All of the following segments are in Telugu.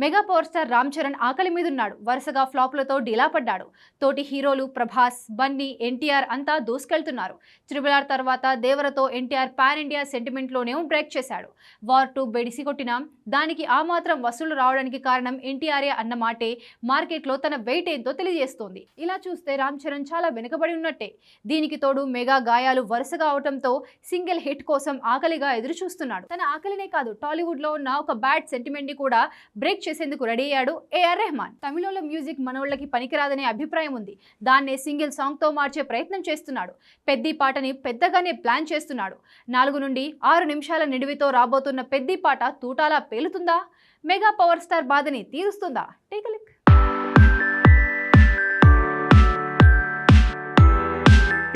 Mega power star Ram Charan ఆకలి మీదున్నాడు. వరుసగా ఫ్లాప్లతో డీలా పడ్డాడు. తోటి హీరోలు ప్రభాస్ బన్నీ ఎన్టీఆర్ అంతా దూసుకెళ్తున్నారు. త్రిబుల్ ఆర్ తర్వాత దేవరతో ఎన్టీఆర్ పాన్ ఇండియా సెంటిమెంట్లోనే బ్రేక్ చేశాడు. వార్ టూ బెడిసి కొట్టినా దానికి ఆ మాత్రం వసూలు రావడానికి కారణం ఎన్టీఆర్ఏ అన్న మాటే మార్కెట్లో తన వెయిట్ ఏంతో తెలియజేస్తోంది. ఇలా చూస్తే రామ్ చరణ్ చాలా వెనుకబడి ఉన్నట్టే. దీనికి తోడు మెగా గాయాలు వరుసగా అవటంతో సింగిల్ హిట్ కోసం ఆకలిగా ఎదురు చూస్తున్నాడు తన ఆకలినే కాదు టాలీవుడ్లో ఉన్న ఒక బ్యాడ్ సెంటిమెంట్ని కూడా బ్రేక్ చేసేందుకు రెడీ అయ్యాడు ఏఆర్ రెహమాన్. తమిళంలో మ్యూజిక్ మనోళ్ళకి పనికిరాదనే అభిప్రాయం ఉంది. దాన్నే సింగిల్ సాంగ్తో మార్చే ప్రయత్నం చేస్తున్నాడు. పెద్ది పాటని పెద్దగానే ప్లాన్ చేస్తున్నాడు. నాలుగు నుండి ఆరు నిమిషాల నిడివితో రాబోతున్న పెద్ది పాట తూటాలా పేలుతుందా? మెగా పవర్ స్టార్ బాధని తీరుస్తుందా? టేక్ లిక్.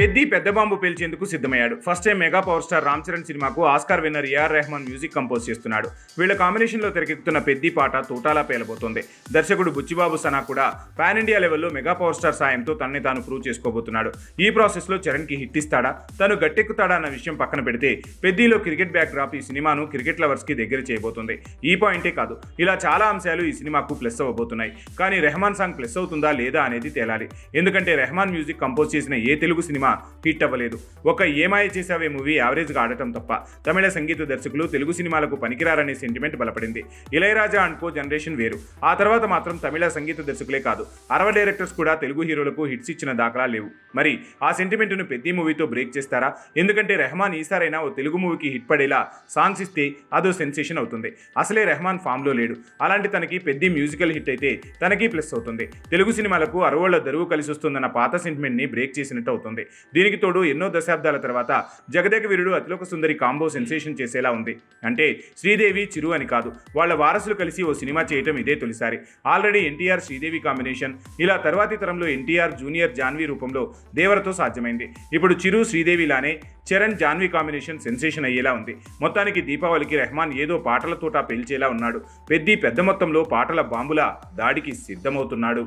పెద్ది పెద్ద బాంబు పేల్చేందుకు సిద్ధమయ్యాడు. First time mega power star Ram Charan సినిమాకు Oscar winner AR Rahman music compose చేస్తున్నాడు. వీళ్ళ కాంబినేషన్లో తెరకెక్కుతున్న పెద్ది పాట తూటాలా పేలబోతోంది. దర్శకుడు బుచ్చిబాబు సనా కూడా పాన్ ఇండియా లెవెల్లో మెగా పవర్ స్టార్ సాయంతో తనని తాను ప్రూవ్ చేసుకోబోతున్నాడు. ఈ ప్రాసెస్లో చరణ్కి హిట్ ఇస్తాడా? తను గట్టెక్కుతాడా అన్న విషయం పక్కన పెడితే పెద్దిలో క్రికెట్ బ్యాక్ డ్రాప్ ఈ సినిమాను క్రికెట్ లవర్స్కి దగ్గర చేయబోతుంది. ఈ పాయింటే కాదు ఇలా చాలా అంశాలు ఈ సినిమాకు ప్లస్ అవ్వబోతున్నాయి. కానీ రెహమాన్ సాంగ్ ప్లస్ అవుతుందా లేదా అనేది తేలాలి. ఎందుకంటే రెహమాన్ మ్యూజిక్ కంపోజ్ చేసిన ఏ తెలుగు సినిమా సినిమా హిట్ అవ్వలేదు. ఒక ఏమాయ చేసావే మూవీ యావరేజ్గా ఆడటం తప్ప. తమిళ సంగీత దర్శకులు తెలుగు సినిమాలకు పనికిరారనే సెంటిమెంట్ బలపడింది. ఇళయరాజా అండ్కో జనరేషన్ వేరు. ఆ తర్వాత మాత్రం తమిళ సంగీత దర్శకులే కాదు. అరవ డైరెక్టర్స్ కూడా తెలుగు హీరోలకు హిట్స్ ఇచ్చిన దాఖలా లేవు. మరి ఆ సెంటిమెంట్ను పెద్ద మూవీతో బ్రేక్ చేస్తారా? ఎందుకంటే రెహమాన్ ఈసారైనా ఓ తెలుగు మూవీకి హిట్ పడేలా సాంగ్స్ ఇస్తే అదో సెన్సేషన్ అవుతుంది. అసలే రెహమాన్ ఫామ్లో లేడు. అలాంటి తనకి పెద్ద మ్యూజికల్ హిట్ అయితే తనకి ప్లస్ అవుతుంది. తెలుగు సినిమాలకు అరవోళ్ళ దరువు కలిసి వస్తుందన్న పాత సెంటిమెంట్ని బ్రేక్ చేసినట్టు అవుతుంది. దీనికి తోడు ఎన్నో దశాబ్దాల తర్వాత జగదేక వీరుడు అతిలోక సుందరి కాంబో సెన్సేషన్ చేసేలా ఉంది. అంటే శ్రీదేవి చిరు అని కాదు వాళ్ళ వారసులు కలిసి ఓ సినిమా చేయటం ఇదే తొలిసారి. ఆల్రెడీ ఎన్టీఆర్ శ్రీదేవి కాంబినేషన్ ఇలా తర్వాతి తరంలో ఎన్టీఆర్ జూనియర్ జాన్వీ రూపంలో దేవరతో సాధ్యమైంది. ఇప్పుడు చిరు శ్రీదేవిలానే చరణ్ జాన్వీ కాంబినేషన్ సెన్సేషన్ అయ్యేలా ఉంది. మొత్తానికి దీపావళికి రెహమాన్ ఏదో పాటల తోట పేల్చేలా ఉన్నాడు. పెద్ది పెద్ద మొత్తంలో పాటల బాంబుల దాడికి సిద్ధమవుతున్నాడు.